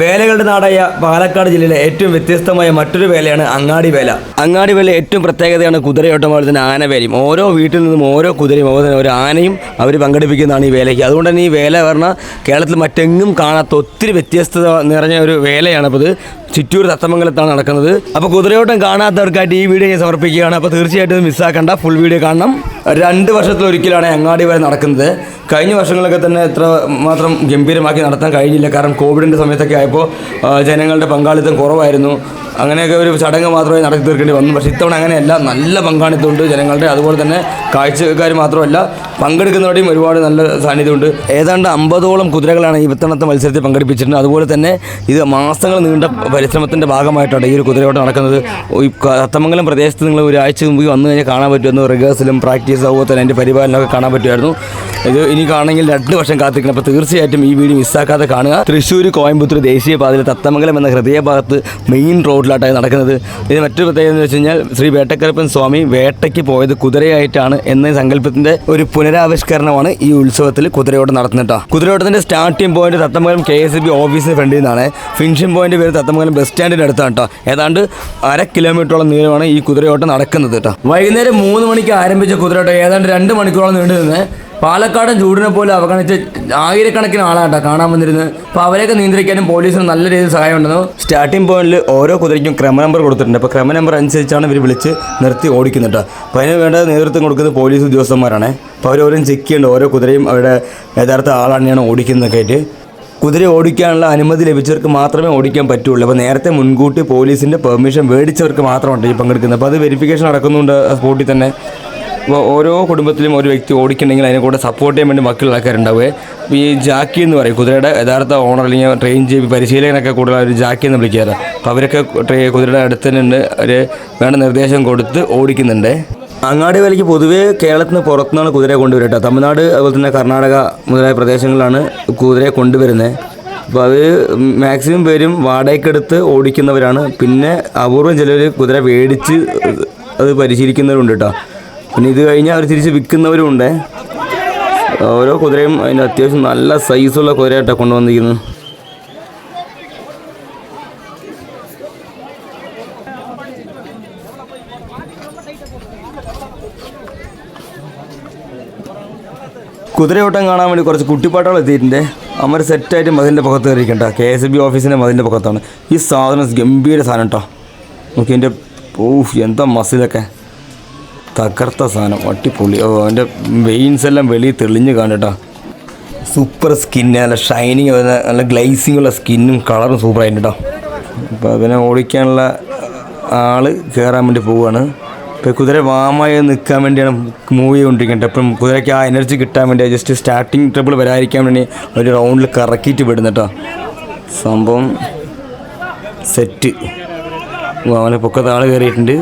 വേലകളുടെ നാടായ പാലക്കാട് ജില്ലയിലെ ഏറ്റവും വ്യത്യസ്തമായ മറ്റൊരു വേലയാണ് അങ്ങാടി വേല. അങ്ങാടി വേല ഏറ്റവും പ്രത്യേകതയാണ് കുതിരയോട്ടം പോലെ തന്നെ ആനവേലയും. ഓരോ വീട്ടിൽ നിന്നും ഓരോ കുതിരയും അതുപോലെ തന്നെ ഒരു ആനയും അവർ പങ്കെടുപ്പിക്കുന്നതാണ് ഈ വേലയ്ക്ക്. അതുകൊണ്ട് തന്നെ ഈ വേല പറഞ്ഞാൽ കേരളത്തിൽ മറ്റെങ്ങും കാണാത്ത ഒത്തിരി വ്യത്യസ്തത നിറഞ്ഞ ഒരു വേലയാണ് അപ്പോൾ ഇത്. ചിറ്റൂർ തത്തമംഗലത്താണ് നടക്കുന്നത്. അപ്പോൾ കുതിരയോട്ടം കാണാത്തവർക്കായിട്ട് ഈ വീഡിയോ ഞാൻ സമർപ്പിക്കുകയാണ്. അപ്പോൾ തീർച്ചയായിട്ടും മിസ്സാക്കണ്ട ഫുൾ വീഡിയോ കാണണം. രണ്ട് വർഷത്തിലൊരിക്കലാണ് അങ്ങാടി വരെ നടക്കുന്നത്. കഴിഞ്ഞ വർഷങ്ങളൊക്കെ തന്നെ എത്ര മാത്രം ഗംഭീരമാക്കി നടത്താൻ കഴിഞ്ഞില്ല. കാരണം കോവിഡിന്റെ സമയത്തൊക്കെ ആയപ്പോൾ ജനങ്ങളുടെ പങ്കാളിത്തം കുറവായിരുന്നു. അങ്ങനെയൊക്കെ ഒരു ചടങ്ങ് മാത്രമേ നടത്തി തീർക്കേണ്ടി വന്നു. പക്ഷേ ഇത്തവണ അങ്ങനെയല്ല. നല്ല പങ്കാളിത്തമുണ്ട് ജനങ്ങളുടെ. അതുപോലെ തന്നെ കാഴ്ചക്കാർ മാത്രമല്ല പങ്കെടുക്കുന്നവരുടെയും ഒരുപാട് നല്ല സാന്നിധ്യമുണ്ട്. ഏതാണ്ട് അമ്പതോളം കുതിരകളാണ് ഈ ഇത്തവണത്തെ മത്സരത്തിൽ പങ്കെടുപ്പിച്ചിട്ടുണ്ട് അതുപോലെ തന്നെ ഇത് മാസങ്ങൾ നീണ്ട പരിശ്രമത്തിന്റെ ഭാഗമായിട്ടാണ് ഈ ഒരു കുതിരയോട്ടം നടക്കുന്നത്. ഈ കത്തമംഗലം പ്രദേശത്ത് നിങ്ങൾ ഒരാഴ്ച മുമ്പ് വന്നു കഴിഞ്ഞാൽ കാണാൻ പറ്റുമെന്ന് റിഹേഴ്സലും പ്രാക്ടീസ് അതുപോലെ തന്നെ അതിന്റെ പരിപാലനമൊക്കെ കാണാൻ പറ്റുമായിരുന്നു. ഇത് ഇനി കാണണമെങ്കിൽ രണ്ട് വർഷം കാത്തിരിക്കണം. അപ്പോൾ തീർച്ചയായിട്ടും ഈ വീഡിയോ മിസ്സാക്കാതെ കാണുക. തൃശ്ശൂർ കോയമ്പത്തൂർ ദേശീയപാതയിൽ തത്തമംഗലം എന്ന ഹൃദയഭാഗത്ത് മെയിൻ റോഡിലായിട്ടാണ് നടക്കുന്നത്. ഇത് മറ്റൊരു പ്രത്യേകത എന്ന് വെച്ച് കഴിഞ്ഞാൽ ശ്രീ വേട്ടക്കരപ്പൻ സ്വാമി വേട്ടയ്ക്ക് പോയത് കുതിരയായിട്ടാണ് എന്ന സങ്കല്പത്തിന്റെ ഒരു പുനരാവിഷ്കരണമാണ് ഈ ഉത്സവത്തിൽ കുതിരയോട്ടം നടത്തുന്നത് കുതിരയോട്ടത്തിന്റെ starting point Thathamangalam K S B ഓഫീസിന് ഫ്രണ്ടിൽ നിന്നാണ്. ഫിനിഷിംഗ് പോയിന്റ് പേര് തത്തമംഗലം ബസ് സ്റ്റാൻഡിന്റെ അടുത്താണ് കേട്ടോ ഏതാണ്ട് അര കിലോമീറ്ററോളം നീളമാണ് ഈ കുതിരയോട്ടം നടക്കുന്നത് കേട്ടോ വൈകുന്നേരം മൂന്ന് മണിക്ക് ആരംഭിച്ച കുതിരയോട്ടം ഏതാണ്ട് രണ്ട് മണിക്കൂറോളം നീണ്ടു നിന്ന് പാലക്കാടൻ ചൂടിനെ പോലെ അവഗണിച്ച് ആയിരക്കണക്കിന് ആളാട്ടോ കാണാൻ വന്നിരുന്നത്. അപ്പോൾ അവരെയൊക്കെ നിയന്ത്രിക്കാനും പോലീസിന് നല്ല രീതിയിൽ സഹായം ഉണ്ടെന്നു സ്റ്റാർട്ടിംഗ് പോയിന്റിൽ ഓരോ കുതിരയ്ക്കും ക്രമ നമ്പർ കൊടുത്തിട്ടുണ്ട്. അപ്പോൾ ക്രമ നമ്പർ അനുസരിച്ചാണ് ഇവർ വിളിച്ച് നിർത്തി ഓടിക്കുന്നത് അപ്പോൾ അതിന് വേണ്ട നേതൃത്വം കൊടുക്കുന്നത് പോലീസ് ഉദ്യോഗസ്ഥന്മാരാണ്. അപ്പോൾ അവർ ഓരോ ചെക്ക് ചെയ്യുന്നുണ്ട് ഓരോ കുതിരയും അവരുടെ യഥാർത്ഥ ആളാണെയാണ് ഓടിക്കുന്നതൊക്കെ ആയിട്ട്. കുതിര ഓടിക്കാനുള്ള അനുമതി ലഭിച്ചവർക്ക് മാത്രമേ ഓടിക്കാൻ പറ്റുള്ളൂ. അപ്പോൾ നേരത്തെ മുൻകൂട്ടി പോലീസിന്റെ പെർമിഷൻ മേടിച്ചവർക്ക് മാത്രമാണ് ഈ പങ്കെടുക്കുന്നത്. അപ്പോൾ അത് വെരിഫിക്കേഷൻ നടക്കുന്നുണ്ട് സ്പോട്ടിൽ തന്നെ. അപ്പോൾ ഓരോ കുടുംബത്തിലും ഒരു വ്യക്തി ഓടിക്കണമെങ്കിൽ അതിനെ കൂടെ സപ്പോർട്ട് ചെയ്യാൻ വേണ്ടി മക്കളുള്ള ആൾക്കാരുണ്ടാവുക. ഈ ജാക്കി എന്ന് പറയും കുതിരയുടെ യഥാർത്ഥ ഓണർ അല്ലെങ്കിൽ ട്രെയിൻ ചെയ്ത് പരിശീലകനൊക്കെ കൂടുതൽ ഒരു ജാക്കി എന്ന് വിളിക്കാറ്. അപ്പോൾ അവരൊക്കെ കുതിരയുടെ അടുത്ത് തന്നെ അവർ വേണ്ട നിർദ്ദേശം കൊടുത്ത് ഓടിക്കുന്നുണ്ട്. അങ്ങാടി വേലയ്ക്ക് പൊതുവേ കേരളത്തിന് പുറത്തുനിന്നാണ് കുതിരയെ കൊണ്ടുവരട്ടോ തമിഴ്നാട് അതുപോലെ തന്നെ കർണാടക മുതലായ പ്രദേശങ്ങളിലാണ് കുതിരയെ കൊണ്ടുവരുന്നത്. അപ്പോൾ അത് മാക്സിമം പേരും വാടകയ്ക്കെടുത്ത് ഓടിക്കുന്നവരാണ്. പിന്നെ അപൂർവം ചിലർ കുതിര മേടിച്ച് അത് പരിശീലിക്കുന്നവരുണ്ട് കേട്ടോ. പിന്നെ ഇത് കഴിഞ്ഞാൽ അവർ തിരിച്ച് വിൽക്കുന്നവരും ഉണ്ട്. ഓരോ കുതിരയും അതിന്റെ അത്യാവശ്യം നല്ല സൈസുള്ള കുതിരയായിട്ടാണ് കൊണ്ടുവന്നിരിക്കുന്നത്. കുതിരയോട്ടം കാണാൻ വേണ്ടി കുറച്ച് കുട്ടിപ്പാട്ടുകൾ എത്തിയിട്ടുണ്ട്. അവർ സെറ്റായിട്ട് മതിലിന്റെ പുറത്ത് കയറിയിരിക്കണ്ട. കെ എസ് ബി ഓഫീസിന്റെ മതിലിന്റെ പുറത്താണ് ഈ സാധനം ഗംഭീര സാധനം കേട്ടോ നോക്കി എന്റെ ഓഫ് എന്താ മസിലൊക്കെ. തകർത്ത സാധനം അട്ടിപ്പൊളി ഓ അതിന്റെ വെയിൻസ് എല്ലാം വെളിയിൽ തെളിഞ്ഞ് കാണട്ടോ സൂപ്പർ സ്കിന്ന് നല്ല ഷൈനിങ് നല്ല ഗ്ലൈസിങ് ഉള്ള സ്കിന്നും കളറും സൂപ്പർ ആയിട്ടോ അപ്പോൾ അതിനെ ഓടിക്കാനുള്ള ആൾ കയറാൻ വേണ്ടി പോവുകയാണ്. ഇപ്പോൾ കുതിര വാമായി നിൽക്കാൻ വേണ്ടിയാണ് മൂവ് ചെയ്തുകൊണ്ടിരിക്കുന്നത്. അപ്പം കുതിരയ്ക്ക് ആ എനർജി കിട്ടാൻ വേണ്ടി ജസ്റ്റ് സ്റ്റാർട്ടിങ് ട്രിപ്പിൾ വരാതിരിക്കാൻ വേണ്ടി ഒരു റൗണ്ടിൽ കറക്കിയിട്ട് വിടുന്നു കേട്ടോ. സംഭവം സെറ്റ് അവനെ പൊക്കത്ത് ആൾ കയറിയിട്ടുണ്ട്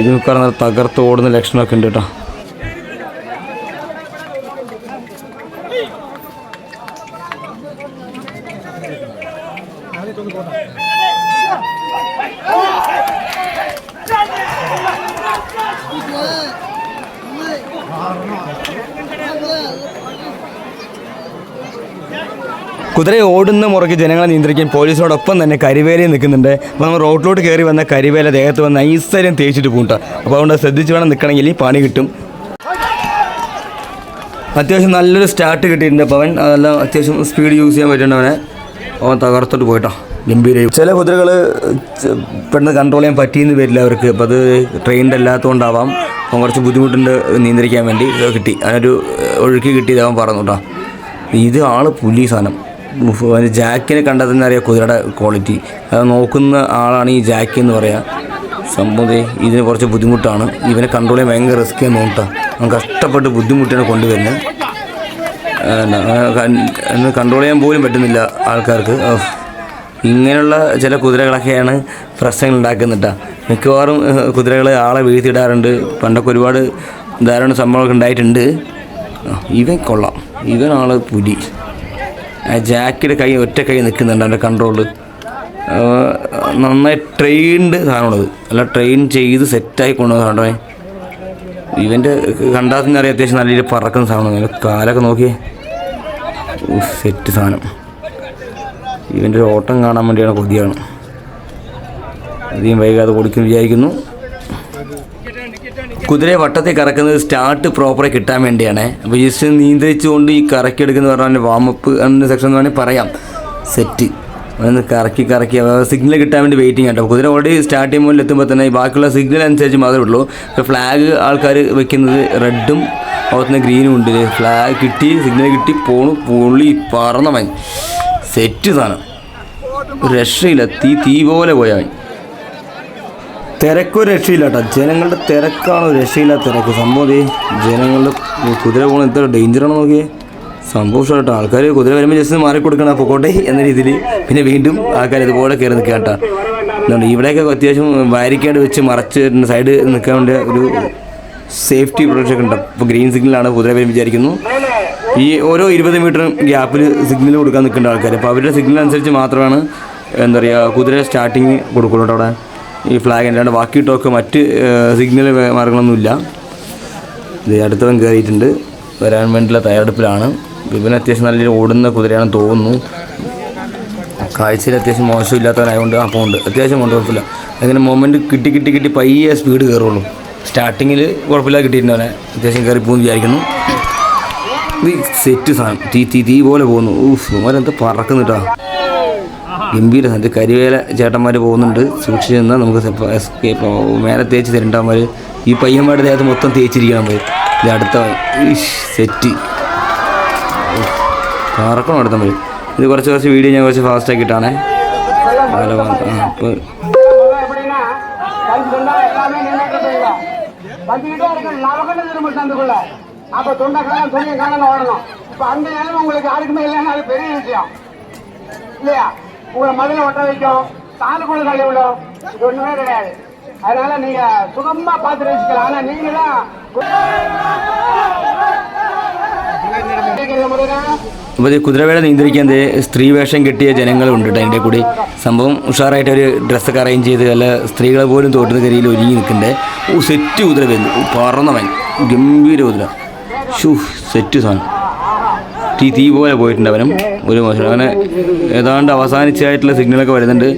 ഇത് മിക്കവാറും തകർത്ത് ഓടുന്ന ലക്ഷണമൊക്കെ ഉണ്ട് കേട്ടോ. കുതിരയെ ഓടുന്ന മുറയ്ക്ക് ജനങ്ങളെ നിയന്ത്രിക്കാൻ പോലീസിനോടൊപ്പം തന്നെ കരിവേലയും നിൽക്കുന്നുണ്ട്. അപ്പോൾ നമ്മൾ റോഡിലോട്ട് കയറി വന്ന കരിവേല ദേഹത്ത് വന്ന് ഐശ്വര്യം തേച്ചിട്ട് പൂട്ട അപ്പോൾ അതുകൊണ്ട് ശ്രദ്ധിച്ച് വേണം നിൽക്കണമെങ്കിൽ പണി കിട്ടും. അത്യാവശ്യം നല്ലൊരു സ്റ്റാർട്ട് കിട്ടിയിട്ടുണ്ട് അപ്പോൾ അവൻ. അതെല്ലാം അത്യാവശ്യം സ്പീഡ് യൂസ് ചെയ്യാൻ പറ്റുന്നവനെ അവൻ തകർത്തോട്ട് പോയിട്ടോ. ഗംഭീരയും ചില കുതിരകൾ പെട്ടെന്ന് കൺട്രോൾ ചെയ്യാൻ പറ്റിയെന്ന് വരില്ല അവർക്ക്. അപ്പോൾ അത് ട്രെയിൻഡ് അല്ലാത്തതുകൊണ്ടാവാം. അപ്പം കുറച്ച് ബുദ്ധിമുട്ടുണ്ട് നിയന്ത്രിക്കാൻ വേണ്ടി. കിട്ടി. അതിനൊരു ഒഴുക്കി കിട്ടിയത് അവൻ പറഞ്ഞു കേട്ടോ ഇത് ആൾ പുലി സാധനം. ഉഫ്, അവന്റെ ജാക്കിനെ കണ്ടാൽ തന്നെ അറിയാം കുതിരയുടെ ക്വാളിറ്റി അത് നോക്കുന്ന ആളാണ് ഈ ജാക്കി എന്ന് പറയാം. സംഭവം ഇതിന് കുറച്ച് ബുദ്ധിമുട്ടാണ്. ഇവനെ കൺട്രോൾ ചെയ്യാൻ ഭയങ്കര റിസ്ക് എന്ന് നോക്കാം അവൻ കഷ്ടപ്പെട്ട് ബുദ്ധിമുട്ടാണ് കൊണ്ടുവരുന്നത് കൺട്രോൾ ചെയ്യാൻ പോലും പറ്റുന്നില്ല ആൾക്കാർക്ക്. ഇങ്ങനെയുള്ള ചില കുതിരകളൊക്കെയാണ് പ്രശ്നങ്ങൾ ഉണ്ടാക്കുന്നിട്ടാ മിക്കവാറും കുതിരകൾ ആളെ വീഴ്ത്തിയിടാറുണ്ട്. പണ്ടൊക്കെ ഒരുപാട് ധാരാളം സംഭവങ്ങളൊക്കെ ഉണ്ടായിട്ടുണ്ട്. ഇവൻ കൊള്ളാം. ആൾ പുലി. ജാക്കിയുടെ കൈ ഒറ്റ കൈ നിൽക്കുന്നുണ്ട് അവന്റെ കൺട്രോൾ നന്നായി ട്രെയിൻഡ് സാധനമുള്ളത് അല്ല ട്രെയിൻ ചെയ്ത് സെറ്റായി കൊണ്ടുവന്നതാണ്ടോ ഇവന്റെ കണ്ടാൽ തന്നെ അറിയാം അത്യാവശ്യം നല്ല രീതിയിൽ പറക്കുന്ന സാധനമാണ്. കാലൊക്കെ നോക്കിയേ. സെറ്റ് സാധനം. ഇവന്റെ ഒരു ഓട്ടം കാണാൻ വേണ്ടിയാണ് കൊതിയാണ്. അധികം വൈകാതെ കൊടുക്കുന്നു വിചാരിക്കുന്നു. കുതിരയെ വട്ടത്തിൽ കറക്കുന്നത് സ്റ്റാർട്ട് പ്രോപ്പറായി കിട്ടാൻ വേണ്ടിയാണ്. അപ്പോൾ ജസ്റ്റ് നീന്തിച്ചുകൊണ്ട് ഈ കറക്കിയെടുക്കുന്ന പറഞ്ഞാൽ വാമപ്പ് സെക്ഷൻ എന്ന് വേണമെങ്കിൽ പറയാം. സെറ്റ് ഒന്ന് കറക്കി കറക്കി. സിഗ്നൽ കിട്ടാൻ വേണ്ടി വെയിറ്റിംഗ് ആട്ടോ കുതിര ഓൾറെഡി സ്റ്റാർട്ട് ചെയ്യുമ്പോൾ എത്തുമ്പോൾ തന്നെ ബാക്കിയുള്ള സിഗ്നൽ അനുസരിച്ച് മാത്രമേ ഉള്ളൂ. ഇപ്പോൾ ഫ്ലാഗ് ആൾക്കാർ വെക്കുന്നത് റെഡും അതുപോലെ ഗ്രീനും ഉണ്ട് ഫ്ലാഗ് കിട്ടി സിഗ്നൽ കിട്ടി പോണു. പുള്ളി പറന്നവൻ. സെറ്റ് സാധനം. രക്ഷയില്ല. തീ തീ പോലെ പോയവൻ തിരക്കൊരു രക്ഷയില്ല കേട്ടോ ജനങ്ങളുടെ തിരക്കാണോ രക്ഷയില്ല തിരക്ക്. സംഭവം ജനങ്ങളുടെ കുതിര പോകണ എത്ര ഡേഞ്ചറാണ് നോക്കിയേ? സംഭവം കേട്ടോ ആൾക്കാർ കുതിര വരുമ്പോൾ ജസ്റ്റ് മാറി മാറിക്കൊടുക്കണം പൊക്കോട്ടെ എന്ന രീതിയിൽ പിന്നെ വീണ്ടും ആൾക്കാർ ഇതുപോലെ കയറി നിൽക്കുക കേട്ടോ ഇവിടെയൊക്കെ അത്യാവശ്യം വാരിക്കേണ്ടി വെച്ച് മറച്ച് സൈഡ് നിൽക്കാൻ വേണ്ടി ഒരു സേഫ്റ്റി പ്രൊട്ടക്ഷൻ ഉണ്ട്. അപ്പോൾ ഗ്രീൻ സിഗ്നലാണ് കുതിര വരും വിചാരിക്കുന്നു. ഈ ഓരോ ഇരുപത് മീറ്ററും ഗ്യാപ്പിൽ സിഗ്നൽ കൊടുക്കാൻ നിൽക്കേണ്ട ആൾക്കാർ അപ്പോൾ അവരുടെ സിഗ്നൽ അനുസരിച്ച് മാത്രമാണ് എന്താ പറയുക കുതിര സ്റ്റാർട്ടിങ് കൊടുക്കുള്ളൂ അവിടെ. ഈ ഫ്ലാഗ് അല്ലാണ്ട് ബാക്കി ടോക്ക് മറ്റ് സിഗ്നൽ മാർഗങ്ങളൊന്നുമില്ല. ഇത് അടുത്തവൻ കയറിയിട്ടുണ്ട് വരാൻ വേണ്ടിയുള്ള തയ്യാറെടുപ്പിലാണ്. വിപിന് അത്യാവശ്യം നല്ല ഓടുന്ന കുതിരയാണെന്ന് തോന്നുന്നു. കാഴ്ചയിൽ അത്യാവശ്യം മോശമില്ലാത്തവനായതുകൊണ്ട് അപ്പോൾ ഉണ്ട്. അത്യാവശ്യം കൊണ്ട് കുഴപ്പമില്ല. അങ്ങനെ മൊമെന്റ് കിട്ടി കിട്ടി കിട്ടി പയ്യെ സ്പീഡ് കയറുള്ളൂ. സ്റ്റാർട്ടിങ്ങിൽ കുഴപ്പമില്ല കിട്ടിയിരുന്നവനെ അത്യാവശ്യം കയറി പോകുന്നു വിചാരിക്കുന്നു. ഇത് സെറ്റ് സാധനം. തീ തീ തീ പോലെ പോകുന്നു. ഊഫ് പറക്കുന്നു പറക്കുന്നിട്ടാ? ഗംഭീര സാധനം കരിവേല ചേട്ടന്മാർ പോകുന്നുണ്ട് സൂക്ഷിച്ച് നിന്നാൽ നമുക്ക് സെപ്പ- എസ്കേപ്പ് ആവും. മേലെ തേച്ച് തരണ്ടവന്മാർ ഈ പയ്യന്മാരുടെ ദേഹത്ത് മൊത്തം തേച്ചിരിക്കണം അവർ ഇത് അടുത്ത സെറ്റ് പറക്കണം അടുത്തവർ ഇത് കുറച്ച് കുറച്ച് വീഡിയോ ഞാൻ കുറച്ച് ഫാസ്റ്റ് ആക്കിയിട്ടാണേ ആ അപ്പോൾ எப்படின்னா கல் சொன்னா எல்லாமே நின்றுட்டு போயிங்க வந்துக்கிட்டே இருக்கு நவகண்ட திரும்ப சந்துக்குள்ள அப்ப தொண்டை காலம் துணிய காலம் ஓடணும் இப்ப அந்த நேரம் உங்களுக்கு யாருக்குமே இல்லைன்னா அது பெரிய விஷயம் இல்லையா உங்களை மதுரை ஒட்ட வைக்கும் தாலுக்குள்ள தள்ளி விடும் இது ஒண்ணுமே கிடையாது அதனால நீங்க சுகமா பார்த்து ரசிக்கலாம் ஆனா நீங்க தான் முருகா അപ്പോൾ ഇത് കുതിരവേള നിയന്ത്രിക്കാൻ ദേ സ്ത്രീ വേഷം കെട്ടിയ ജനങ്ങളുണ്ട് കേട്ടോ അതിൻ്റെ കൂടി സംഭവം ഉഷാറായിട്ട് ഒരു ഡ്രസ്സൊക്കെ അറേഞ്ച് ചെയ്ത് നല്ല സ്ത്രീകളെ പോലും തോട്ടുന്ന കരിയിൽ ഒരുങ്ങി നിൽക്കണ്ടേ ഓ സെറ്റ് കുതിര വരുന്നു ഓ, പറന്നവൻ ഗംഭീര കുതിര ഷൂ സെറ്റ് സാധനം തീ തീ പോലെ പോയിട്ടുണ്ട് അവനും ഒരു മോശം. അങ്ങനെ ഏതാണ്ട് അവസാനിച്ചായിട്ടുള്ള സിഗ്നലൊക്കെ വരുന്നുണ്ട്.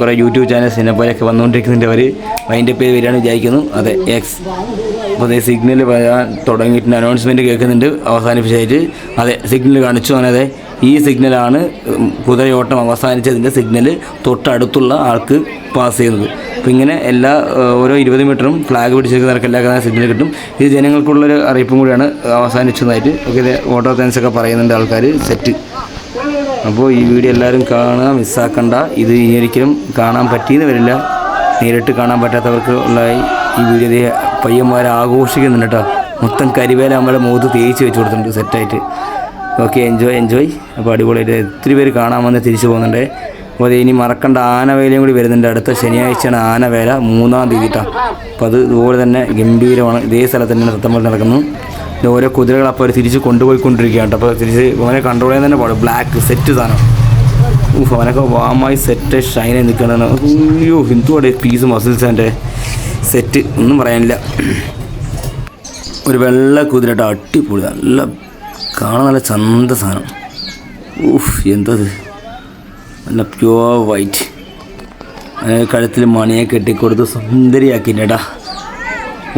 കുറേ യൂട്യൂബ് ചാനൽ പോലെയൊക്കെ വന്നുകൊണ്ടിരിക്കുന്നുണ്ട് അവർ അതിന്റെ പേര് വരികയാണ് വിചാരിക്കുന്നു. അതെ എക്സ് അപ്പോൾ അതേ സിഗ്നൽ പറയാൻ തുടങ്ങിയിട്ടുണ്ട് അനൗൺസ്മെന്റ് കേൾക്കുന്നുണ്ട്. അവസാനിപ്പിച്ചായിട്ട് അതെ സിഗ്നൽ കാണിച്ചു. അതെ ഈ സിഗ്നലാണ് കുതിരയോട്ടം അവസാനിച്ചതിന്റെ സിഗ്നൽ തൊട്ടടുത്തുള്ള ആൾക്ക് പാസ് ചെയ്യുന്നത്. അപ്പോൾ ഇങ്ങനെ എല്ലാ ഓരോ ഇരുപത് മീറ്ററും ഫ്ലാഗ് പിടിച്ചിരിക്കുന്നവർക്ക് എല്ലാ സിഗ്നൽ കിട്ടും. ഇത് ജനങ്ങൾക്കുള്ളൊരു അറിയിപ്പും കൂടിയാണ് അവസാനിച്ചതായിട്ട്. ഇത് ഓട്ടോ ഒക്കെ പറയുന്നുണ്ട് ആൾക്കാർ സെറ്റ് അപ്പോൾ ഈ വീഡിയോ എല്ലാവരും കാണുക മിസ്സാക്കണ്ട ഇത് ഇനി ഒരിക്കലും കാണാൻ പറ്റിയെന്ന് വരില്ല. നേരിട്ട് കാണാൻ പറ്റാത്തവർക്ക് ഉള്ള ഈ വീഡിയോ പയ്യന്മാരെ ആഘോഷിക്കുന്നുണ്ട് കേട്ടോ. മൊത്തം കരിവേല നമ്മുടെ മുഖത്ത് തേച്ച് വെച്ച് കൊടുത്തിട്ടുണ്ട് സെറ്റായിട്ട്. ഓക്കെ എൻജോയ് എൻജോയ് അപ്പോൾ അടിപൊളിയായിട്ട് ഒത്തിരി പേര് കാണാൻ വന്ന് തിരിച്ചു പോകുന്നുണ്ട്. അപ്പോൾ അത് ഇനി മറക്കേണ്ട ആനവേലയും കൂടി വരുന്നുണ്ട്. അടുത്ത ശനിയാഴ്ചയാണ് ആനവേല മൂന്നാം തീയതി കേട്ടോ. അപ്പോൾ അത് ഇതുപോലെ തന്നെ ഗംഭീരമാണ്. ഇതേ സ്ഥലത്ത് തന്നെ നൃത്തം നടക്കുന്നു. ഓരോ കുതിരകൾ അപ്പോൾ അവർ തിരിച്ച് കൊണ്ടുപോയിക്കൊണ്ടിരിക്കുകയാണ്. അപ്പോൾ തിരിച്ച് അവനെ കൺട്രോൾ ചെയ്യാൻ തന്നെ പാടും. ബ്ലാക്ക് സെറ്റ് സാധനം. അവനൊക്കെ വാമായി സെറ്റ് ഷൈനായി നിൽക്കണമെന്ന് അയ്യോ ഹിന്ദുവിടെ പീസ് മസിൽസ് എന്റെ. സെറ്റ് ഒന്നും പറയാനില്ല. ഒരു വെള്ള കുതിരട്ട അടിപൊളി നല്ല കാണാൻ നല്ല ചന്ത സാധനം. ഊഫ് എന്തത്? നല്ല പ്യുവർ വൈറ്റ് കഴുത്തിൽ മണിയെ കെട്ടിക്കൊടുത്ത് സുന്ദരിയാക്കിന്റെടാ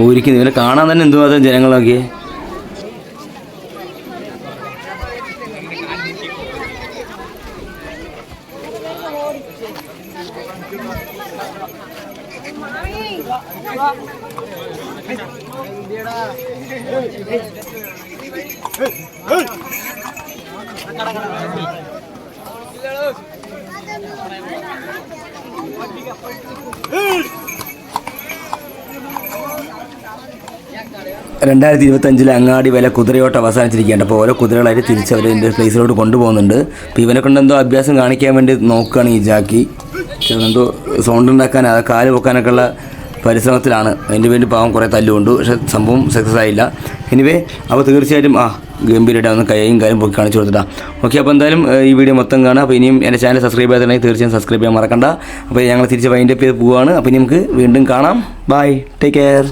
ഊരിക്കുന്നു ഇവരെ കാണാൻ തന്നെ എന്തുമാത്രം ജനങ്ങളൊക്കെ രണ്ടായിരത്തി ഇരുപത്തഞ്ചിലെ അങ്ങാടി വില കുതിരയോട്ട് അവസാനിച്ചിരിക്കുകയാണ്. അപ്പോൾ ഓരോ കുതിരകളായിട്ട് തിരിച്ച് അവർ എന്റെ പ്ലേസിലോട്ട് കൊണ്ടുപോകുന്നുണ്ട്. അപ്പോൾ ഇവനെ കൊണ്ട് എന്തോ അഭ്യാസം കാണിക്കാൻ വേണ്ടി നോക്കുകയാണ് ഈ ജാക്കി. എന്തോ സൗണ്ട് ഉണ്ടാക്കാൻ കാൽ പൊക്കാനൊക്കെ ഉള്ള പരിശ്രമത്തിലാണ്. അതിന് വേണ്ടി പാവം കുറേ തല്ലുകൊണ്ട്. പക്ഷെ സംഭവം സക്സസ് ആയില്ല. എനിവേ അപ്പോൾ തീർച്ചയായിട്ടും ആ ഗംഭീരമായിട്ട് ഒന്ന് കൈയും കാര്യം പൊക്കി കാണിച്ചു കൊടുത്തിട്ടാ. ഓക്കെ അപ്പോൾ എന്തായാലും ഈ വീഡിയോ മൊത്തം കാണാം. അപ്പോൾ ഇനിയും എന്റെ ചാനൽ സബ്സ്ക്രൈബ് ചെയ്തിട്ടുണ്ടെങ്കിൽ തീർച്ചയായും സബ്സ്ക്രൈബ് ചെയ്യാൻ മറക്കണ്ട. അപ്പോൾ ഞങ്ങൾ തിരിച്ച് വൈൻഡപ്പ് ചെയ്ത് പോവുകയാണ് അപ്പോൾ ഇനി നമുക്ക് വീണ്ടും കാണാം. Bye take care